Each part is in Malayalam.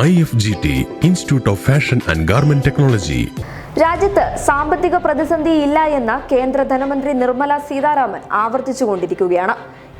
I F G T institute of fashion and garment technology. രാജ്യത്ത് സാമ്പത്തിക പ്രതിസന്ധി ഇല്ല എന്ന് കേന്ദ്ര ധനമന്ത്രി നിർമ്മല സീതാരാമൻ ആവർത്തിച്ചുകൊണ്ടിരിക്കുകയാണ്.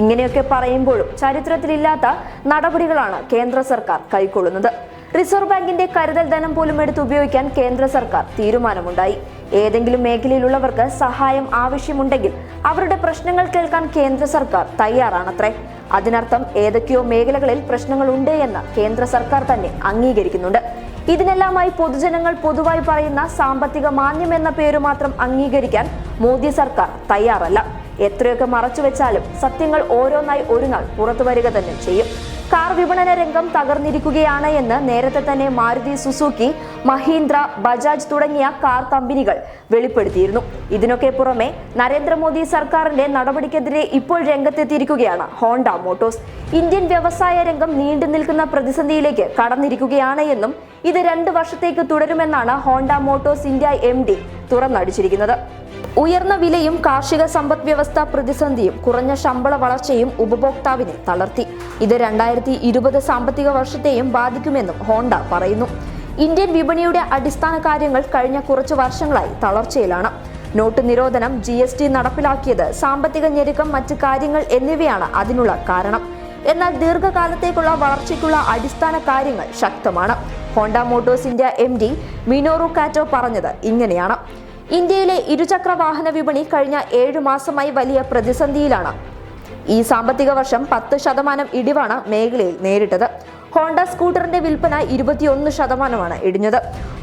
ഇങ്ങനെയൊക്കെ പറയുമ്പോഴും ചരിത്രത്തിലില്ലാത്ത നടപടികളാണ് കേന്ദ്ര സർക്കാർ കൈക്കൊള്ളുന്നത്. റിസർവ് ബാങ്കിന്റെ കരുതൽ ധനം പോലും എടുത്ത് ഉപയോഗിക്കാൻ കേന്ദ്ര സർക്കാർ തീരുമാനമുണ്ടായി. ഏതെങ്കിലും മേഖലയിലുള്ളവർക്ക് സഹായം ആവശ്യമുണ്ടെങ്കിൽ അവരുടെ പ്രശ്നങ്ങൾ കേൾക്കാൻ കേന്ദ്ര സർക്കാർ തയ്യാറാണത്രേ. അതിനർത്ഥം ഏതൊക്കെയോ മേഖലകളിൽ പ്രശ്നങ്ങളുണ്ട് എന്ന് കേന്ദ്ര സർക്കാർ തന്നെ അംഗീകരിക്കുന്നുണ്ട്. ഇതിനെല്ലാമായി പൊതുജനങ്ങൾ പൊതുവായി പറയുന്ന സാമ്പത്തിക മാന്യം എന്ന പേര് മാത്രം അംഗീകരിക്കാൻ മോദി സർക്കാർ തയ്യാറല്ല. എത്രയൊക്കെ മറച്ചു വെച്ചാലും സത്യങ്ങൾ ഓരോന്നായി ഒരു നാൾ പുറത്തു വരിക തന്നെ ചെയ്യും. കാർ വിപണന രംഗം തകർന്നിരിക്കുകയാണ് എന്ന് നേരത്തെ തന്നെ മാരുതി സുസുക്കി മഹീന്ദ്ര ബജാജ് തുടങ്ങിയ കാർ കമ്പനികൾ വെളിപ്പെടുത്തിയിരുന്നു. ഇതിനൊക്കെ പുറമെ നരേന്ദ്രമോദി സർക്കാരിന്റെ നടപടിക്കെതിരെ ഇപ്പോൾ രംഗത്തെത്തിയിരിക്കുകയാണ് ഹോണ്ട മോട്ടോഴ്സ്. ഇന്ത്യൻ വ്യവസായ രംഗം നീണ്ടു നിൽക്കുന്ന പ്രതിസന്ധിയിലേക്ക് കടന്നിരിക്കുകയാണ് എന്നും ഇത് രണ്ട് വർഷത്തേക്ക് തുടരുമെന്നാണ് Honda Motors India M D തുറന്നടിച്ചിരിക്കുന്നത്. ഉയർന്ന വിലയും കാർഷിക സമ്പദ് വ്യവസ്ഥ പ്രതിസന്ധിയും കുറഞ്ഞ ശമ്പള വളർച്ചയും ഉപഭോക്താവിനെ തളർത്തി. ഇത് രണ്ടായിരത്തി ഇരുപത് സാമ്പത്തിക വർഷത്തെയും ബാധിക്കുമെന്നും ഹോണ്ട പറയുന്നു. ഇന്ത്യൻ വിപണിയുടെ അടിസ്ഥാന കാര്യങ്ങൾ കഴിഞ്ഞ കുറച്ചു വർഷങ്ങളായി തളർച്ചയിലാണ്. നോട്ട് നിരോധനം ജി എസ് ടി നടപ്പിലാക്കിയത് സാമ്പത്തിക ഞെരുക്കം മറ്റ് കാര്യങ്ങൾ എന്നിവയാണ് അതിനുള്ള കാരണം. എന്നാൽ ദീർഘകാലത്തേക്കുള്ള വളർച്ചയ്ക്കുള്ള അടിസ്ഥാന കാര്യങ്ങൾ ശക്തമാണ്. Honda Motors India M D Minoru Kato പറഞ്ഞത് ഇങ്ങനെയാണ്. ഇന്ത്യയിലെ ഇരുചക്ര വാഹന വിപണി കഴിഞ്ഞ ഏഴു മാസമായി വലിയ പ്രതിസന്ധിയിലാണ്. ഈ സാമ്പത്തിക വർഷം പത്ത് ശതമാനം ഇടിവാണ് മേഖലയിൽ നേരിട്ടത്. ഹോണ്ട സ്കൂട്ടറിന്റെ വിൽപ്പന ഇരുപത്തിയൊന്ന് ശതമാനമാണ് ഇടിഞ്ഞത്.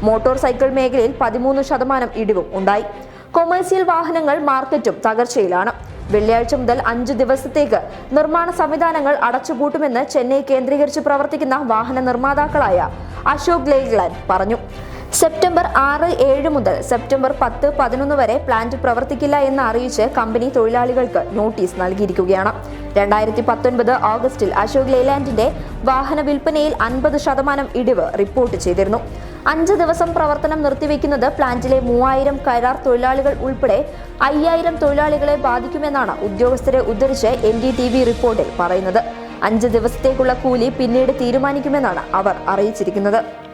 മോട്ടോർ സൈക്കിൾ മേഖലയിൽ പതിമൂന്ന് ശതമാനം ഇടിവും ഉണ്ടായി. കൊമേഴ്സ്യൽ വാഹനങ്ങൾ മാർക്കറ്റും തകർച്ചയിലാണ്. വെള്ളിയാഴ്ച മുതൽ അഞ്ച് ദിവസത്തേക്ക് നിർമ്മാണ സംവിധാനങ്ങൾ അടച്ചുപൂട്ടുമെന്ന് ചെന്നൈ കേന്ദ്രീകരിച്ച് പ്രവർത്തിക്കുന്ന വാഹന നിർമ്മാതാക്കളായ അശോക് ലേഗ്ലാൻ പറഞ്ഞു. സെപ്റ്റംബർ ആറ് ഏഴ് മുതൽ സെപ്റ്റംബർ പത്ത് പതിനൊന്ന് വരെ പ്ലാന്റ് പ്രവർത്തിക്കില്ല എന്ന് അറിയിച്ച് കമ്പനി തൊഴിലാളികൾക്ക് നോട്ടീസ് നൽകിയിരിക്കുകയാണ്. രണ്ടായിരത്തി പത്തൊൻപത് ഓഗസ്റ്റിൽ അശോക് ലേലാൻഡിന്റെ വാഹന വിൽപ്പനയിൽ അൻപത് ശതമാനം ഇടിവ് റിപ്പോർട്ട് ചെയ്തിരുന്നു. അഞ്ച് ദിവസം പ്രവർത്തനം നിർത്തിവെക്കുന്നത് പ്ലാന്റിലെ മൂവായിരം കരാർ തൊഴിലാളികൾ ഉൾപ്പെടെ അയ്യായിരം തൊഴിലാളികളെ ബാധിക്കുമെന്നാണ് ഉദ്യോഗസ്ഥരെ ഉദ്ധരിച്ച് എൻ ഡി ടി വി റിപ്പോർട്ടിൽ പറയുന്നത്. അഞ്ച് ദിവസത്തേക്കുള്ള കൂലി പിന്നീട് തീരുമാനിക്കുമെന്നാണ് അവർ അറിയിച്ചിരിക്കുന്നത്.